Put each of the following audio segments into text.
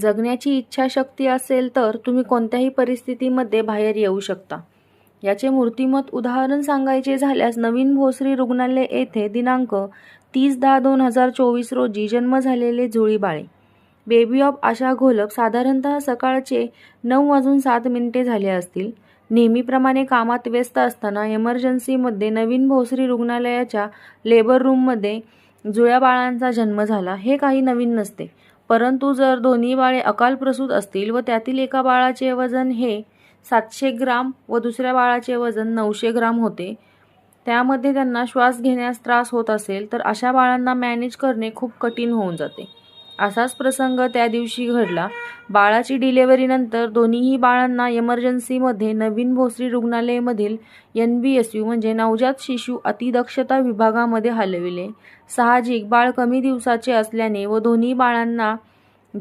जगण्याची इच्छाशक्ती असेल तर तुम्ही कोणत्याही परिस्थितीमध्ये बाहेर येऊ शकता. याचे मूर्तिमत उदाहरण सांगायचे झाल्यास नवीन भोसरी रुग्णालय येथे दिनांक तीस दहा दोन हजार चोवीस रोजी जन्म झालेले जुळी बाळे. बेबी ऑफ आशा घोलप साधारणतः सकाळचे नऊ वाजून सात मिनिटे झाले असतील. नेहमीप्रमाणे कामात व्यस्त असताना एमर्जन्सीमध्ये नवीन भोसरी रुग्णालयाच्या लेबर रूममध्ये जुळ्या बाळांचा जन्म झाला. हे काही नवीन नसते. परंतु जर दोन्ही बाळे अकालप्रसूत असतील व त्यातील एका बाळाचे वजन हे सातशे ग्राम व दुसऱ्या बाळाचे वजन नऊशे ग्राम होते त्यामध्ये त्यांना श्वास घेण्यास त्रास होत असेल तर अशा बाळांना मॅनेज करणे खूप कठीण होऊन जाते. असाच प्रसंग त्या दिवशी घडला. बाळाची डिलेव्हरीनंतर दोन्हीही बाळांना एमर्जन्सीमध्ये नवीन भोसरी रुग्णालयमधील एन बी एस यू म्हणजे नवजात शिशु अतिदक्षता विभागामध्ये हलविले. साहजिक बाळ कमी दिवसाचे असल्याने व दोन्ही बाळांना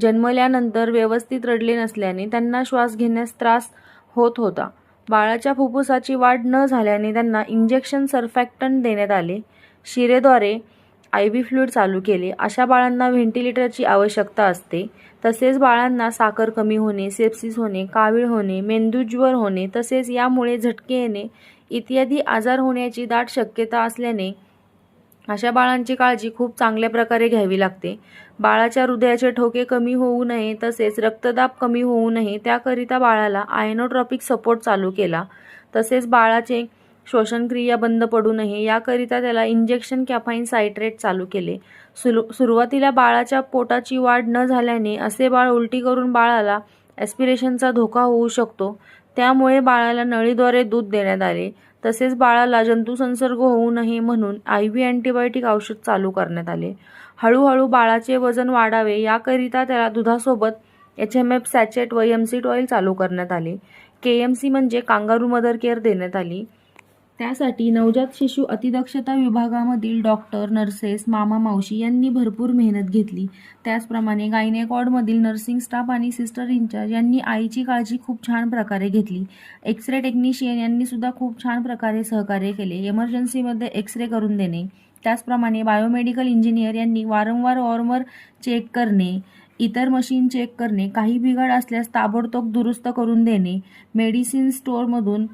जन्मल्यानंतर व्यवस्थित रडले नसल्याने त्यांना श्वास घेण्यास त्रास होत होता. बाळाच्या फुफ्फुसाची वाढ न झाल्याने त्यांना इंजेक्शन सर्फॅक्टंट देण्यात आले. शिरेद्वारे आय व्ही फ्लूड चालू केले अशा बाळांना व्हेंटिलेटरची आवश्यकता असते. तसेच बाळांना साखर कमी होणे सेप्सिस होणे कावीळ होणे मेंदूज्वर होणे तसेच यामुळे झटके येणे इत्यादी आजार होण्याची दाट शक्यता असल्याने अशा बाळांची काळजी खूप चांगल्या प्रकारे घ्यावी लागते. बाळाच्या हृदयाचे ठोके कमी होऊ नये तसेच रक्तदाब कमी होऊ नये त्याकरिता बाळाला आयनोट्रॉपिक सपोर्ट चालू केला. तसेच बाळाचे श्वसनक्रिया बंद पडू नये याकरिता त्याला इंजेक्शन कॅफाईन सायट्रेट चालू केले. सुरू सुरुवातीला बाळाच्या पोटाची वाढ न झाल्याने असे बाळ उलटी करून बाळाला ॲस्पिरेशनचा धोका होऊ शकतो. त्यामुळे बाळाला नळीद्वारे दूध देण्यात आले. तसेच बाळाला जंतुसंसर्ग होऊ नये म्हणून आय व्ही अँटीबायोटिक औषध चालू करण्यात आले. हळूहळू बाळाचे वजन वाढावे याकरिता त्याला दुधासोबत एच एम एफ सॅचेट व एम सीट ऑइल चालू करण्यात आले. के एम सी म्हणजे कांगारू मदर केअर देण्यात आली. त्यासाठी नवजात शिशु अतिदक्षता विभागामधील डॉक्टर नर्सेस मामा मावशी यांनी भरपूर मेहनत घेतली. त्याचप्रमाणे गायनेकॉडमधील नर्सिंग स्टाफ आणि सिस्टर इंचार्ज यांनी आईची काळजी खूप छान प्रकारे घेतली. एक्सरे टेक्निशियन यांनी सुद्धा खूप छान प्रकारे सहकार्य केले एमर्जन्सीमध्ये एक्सरे करून देणे. त्याचप्रमाणे बायोमेडिकल इंजिनियर यांनी वारंवार वॉर्मर चेक करणे इतर मशीन चेक करणे काही बिघाड असल्यास ताबडतोब दुरुस्त करून देणे मेडिसिन स्टोअरमधून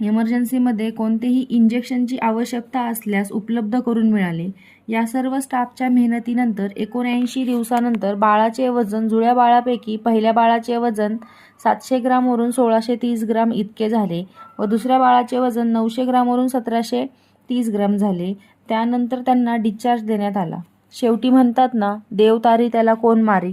एमर्जन्सीमध्ये कोणतेही इंजेक्शनची आवश्यकता असल्यास उपलब्ध करून मिळाले. या सर्व स्टाफच्या मेहनतीनंतर एकोणऐंशी दिवसानंतर बाळाचे वजन जुळ्या बाळापैकी पहिल्या बाळाचे वजन सातशे ग्रामवरून सोळाशे तीस ग्राम इतके झाले व दुसऱ्या बाळाचे वजन नऊशे ग्रामवरून सतराशे तीस ग्राम झाले. त्यानंतर त्यांना डिस्चार्ज देण्यात आला. शेवटी म्हणतात ना देव तारी त्याला कोण मारी?